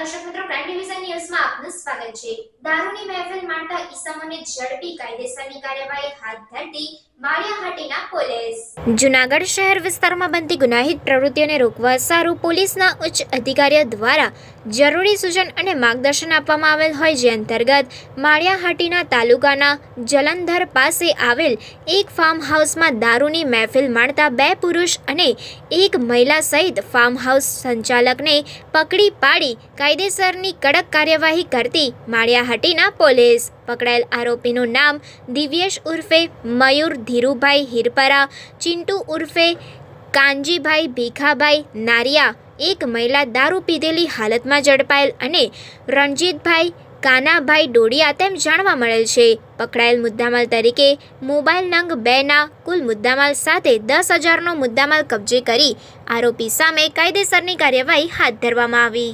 દર્શક મિત્રો prime division ન્યૂઝમાં આપનું સ્વાગત છે. દારૂની મહેફિલ માણતા ઈસમોને ઝડપી કાયદેસરની કાર્યવાહી હાથ ધરતી જુનાગઢ શહેર વિસ્તારમાં બનતી ગુનાહિત પ્રવૃત્તિઓને રોકવા સારું પોલીસના ઉચ્ચ અધિકારીઓ દ્વારા જરૂરી સૂચન અને માર્ગદર્શન આપવામાં આવેલ હોય જે અંતર્ગત માળિયાહાટીના તાલુકાના જલંધર પાસે આવેલ એક ફાર્મ હાઉસમાં દારૂની મહેફિલ માણતા બે પુરુષ અને એક મહિલા સહિત ફાર્મ હાઉસ સંચાલકને પકડી પાડી કાયદેસરની કડક કાર્યવાહી કરતી માળિયાહાટીના પોલીસ. પકડાયેલ આરોપીનું નામ દિવ્યેશ ઉર્ફે મયુર ધીરુભાઈ હિરપરા, ચિંટુ ઉર્ફે કાનજીભાઈ ભીખાભાઈ નારિયા, એક મહિલા દારૂ પીધેલી હાલતમાં ઝડપાયેલ અને રણજીતભાઈ કાનાભાઈ ડોડિયા તેમ જાણવા મળેલ છે. પકડાયેલ મુદ્દામાલ તરીકે મોબાઈલ નંગ બેના કુલ મુદ્દામાલ સાથે દસ હજારનો મુદ્દામાલ કબજે કરી આરોપી સામે કાયદેસરની કાર્યવાહી હાથ ધરવામાં આવી.